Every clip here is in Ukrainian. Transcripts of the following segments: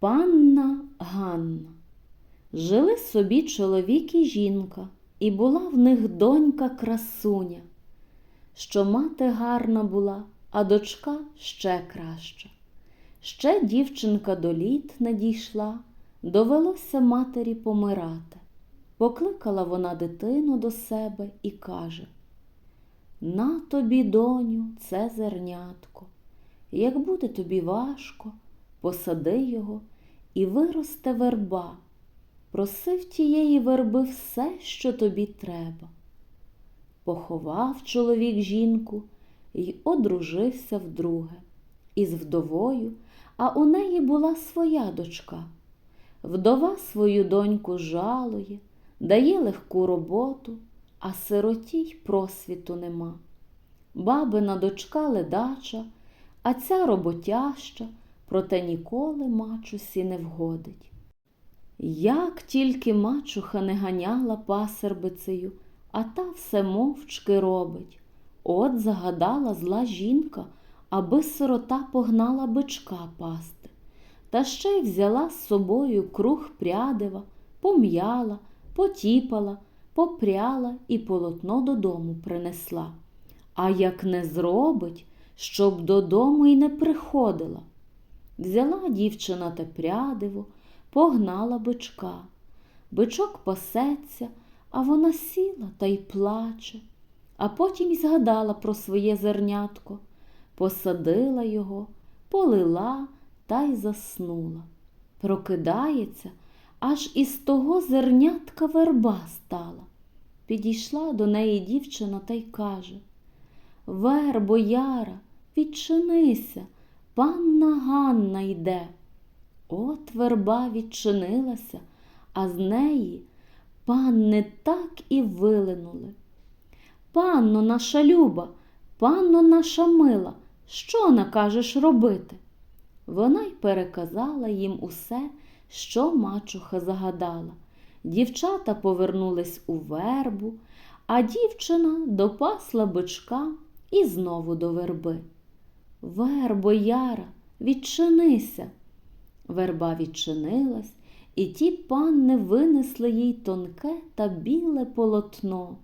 Панна Ганна. Жили собі чоловік і жінка, і була в них донька красуня, що мати гарна була, а дочка ще краща. Ще дівчинка до літ не дійшла, довелося матері помирати. Покликала вона дитину до себе і каже На тобі, доню, це зернятко. Як буде тобі важко, посади його і виросте верба. Проси в тієї верби все, що тобі треба. Поховав чоловік жінку й одружився вдруге, із вдовою, а у неї була своя дочка. Вдова свою доньку жалує, дає легку роботу, а сироті й просвіту нема. Бабина дочка ледача, а ця роботяща, проте ніколи мачусі не вгодить. Як тільки мачуха не ганяла пасербицею, а та все мовчки робить. От загадала зла жінка, аби сирота погнала бичка пасти. Та ще й взяла з собою круг прядива, пом'яла, потіпала, попряла і полотно додому принесла. А як не зробить, щоб додому й не приходила. Взяла дівчина те прядиво, погнала бичка. Бичок пасеться, а вона сіла та й плаче, а потім й згадала про своє зернятко, посадила його, полила та й заснула. Прокидається, аж із того зернятка верба стала. Підійшла до неї дівчина та й каже Вербо, Яра, відчинися, панна Ганна йде. От верба відчинилася, а з неї панни так і вилинули. Панно наша люба, панно наша мила, що накажеш робити? Вона й переказала їм усе, що мачуха загадала. Дівчата повернулись у вербу, а дівчина допасла бичка і знову до верби. Вербо, Яра, відчинися. Верба відчинилась, і ті панни винесли їй тонке та біле полотно.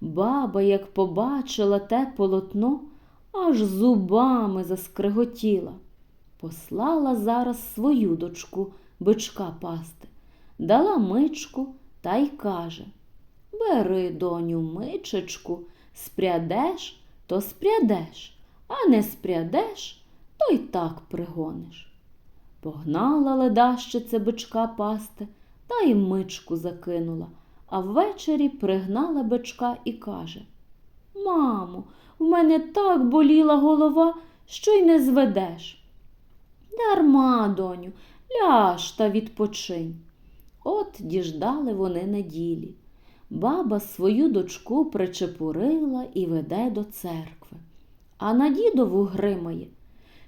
Баба, як побачила те полотно, аж зубами заскриготіла. Послала зараз свою дочку бичка пасти, дала мичку та й каже Бери, доню, мичечку, спрядеш, то спрядеш, а не спрядеш, то й так пригониш. Погнала ледащиця бичка пасти та й мичку закинула, а ввечері пригнала бичка і каже Мамо, в мене так боліла голова, що й не зведеш. Дарма, доню, ляж та відпочинь. От діждали вони неділі. Баба свою дочку причепурила і веде до церкви, а на дідову гримає,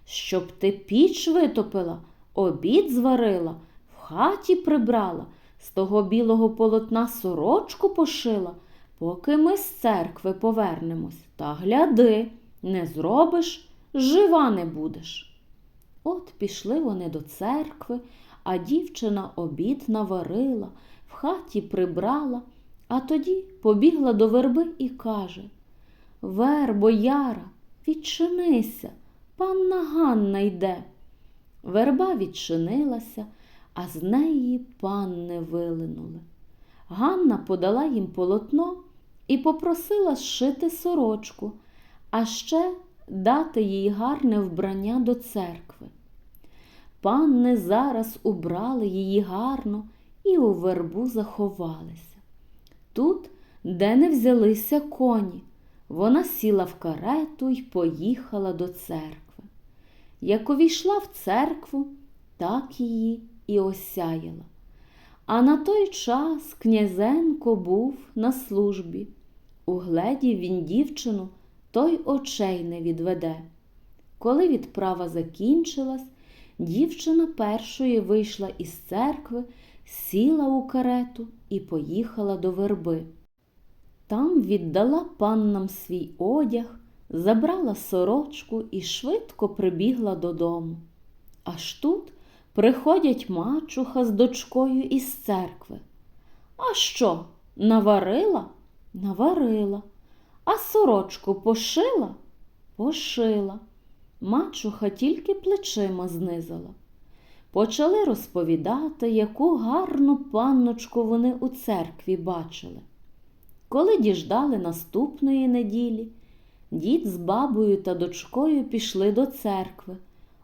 щоб ти піч витопила, обід зварила, в хаті прибрала, з того білого полотна сорочку пошила, поки ми з церкви повернемось. Та гляди, не зробиш, жива не будеш. От пішли вони до церкви, а дівчина обід наварила, в хаті прибрала, а тоді побігла до верби і каже Вербо, Яра, відчинися, панна Ганна йде. Верба відчинилася, а з неї панни вилинули. Ганна подала їм полотно і попросила зшити сорочку, а ще дати їй гарне вбрання до церкви. Панни зараз убрали її гарно і у вербу заховалися. Тут, де не взялися коні, вона сіла в карету й поїхала до церкви. Як увійшла в церкву, так її і осяяла. А на той час князенко був на службі. Угледів він дівчину, той очей не відведе. Коли відправа закінчилась, дівчина першою вийшла із церкви, сіла у карету і поїхала до верби. Там віддала паннам свій одяг, забрала сорочку і швидко прибігла додому. Аж тут Приходять мачуха з дочкою із церкви. А що, наварила? Наварила. А сорочку пошила? Пошила. Мачуха тільки плечима знизала. Почали розповідати, яку гарну панночку вони у церкві бачили. Коли діждали наступної неділі, дід з бабою та дочкою пішли до церкви,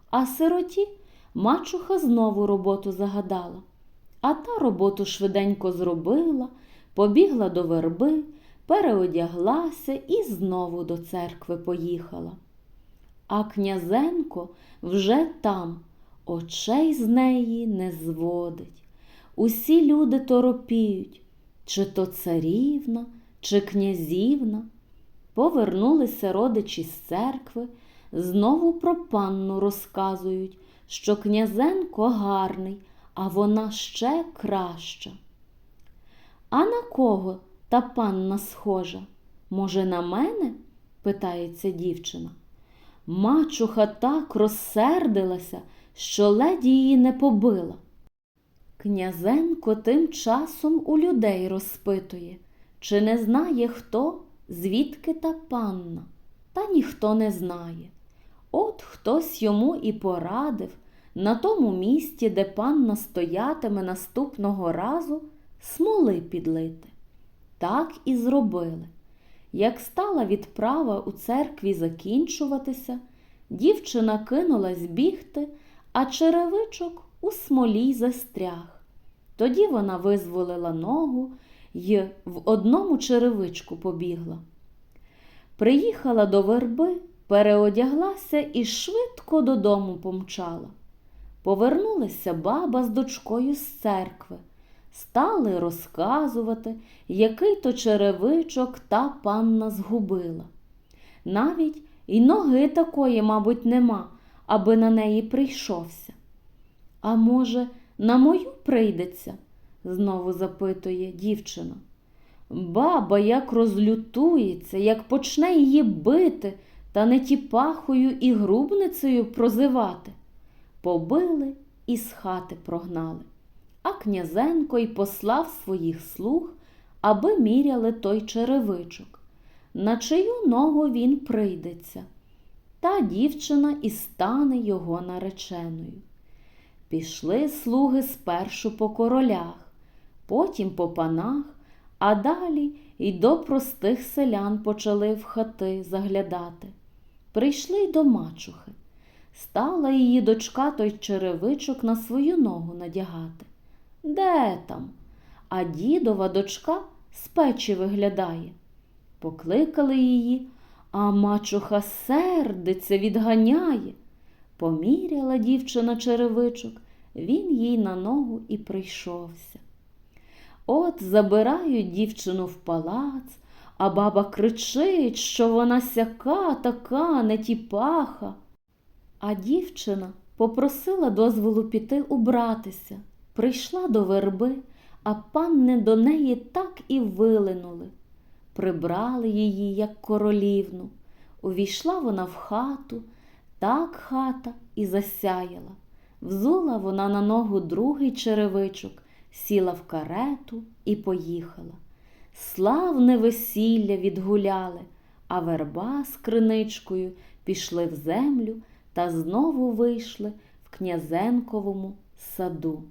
а сироті мачуха знову роботу загадала. А та роботу швиденько зробила, побігла до верби, переодяглася і знову до церкви поїхала. А князенко вже там, очей з неї не зводить. Усі люди торопіють, чи то царівна, чи князівна. Повернулися родичі з церкви, знову про панну розказують, що князенко гарний, а вона ще краща. А на кого та панна схожа? Може, на мене? питається дівчина. Мачуха так розсердилася, що ледь її не побила. Князенко тим часом у людей розпитує, чи не знає хто, звідки та панна, та ніхто не знає. От хтось йому і порадив на тому місці, де панна стоятиме наступного разу, смоли підлити. Так і зробили. Як стала відправа у церкві закінчуватися, дівчина кинулась бігти, а черевичок у смолі застряг. Тоді вона визволила ногу й в одному черевичку побігла. Приїхала до верби, переодяглася і швидко додому помчала. Повернулася баба з дочкою з церкви. Стали розказувати, який то черевичок та панна згубила. Навіть і ноги такої, мабуть, нема, аби на неї прийшовся. А може, на мою прийдеться? Знову запитує дівчина. Баба як розлютується, як почне її бити та не тіпахою і грубницею прозивати. Побили і з хати прогнали. А князенко й послав своїх слуг, аби міряли той черевичок, на чию ногу він прийдеться. Та дівчина і стане його нареченою. Пішли слуги спершу по королях, потім по панах, а далі й до простих селян почали в хати заглядати. Прийшли й до мачухи. Стала її дочка той черевичок на свою ногу надягати. Де там? А дідова дочка з печі виглядає. Покликали її, а мачуха сердиться, відганяє. Поміряла дівчина черевичок, він їй на ногу і прийшовся. От забирають дівчину в палац, а баба кричить, що вона сяка, така, не тіпаха. А дівчина попросила дозволу піти убратися. Прийшла до верби, а панни до неї так і вилинули. Прибрали її, як королівну. Увійшла вона в хату, так хата і засяяла. Взула вона на ногу другий черевичок, сіла в карету і поїхала. Славне весілля відгуляли, а верба з криничкою пішли в землю та знову вийшли в князенковому саду.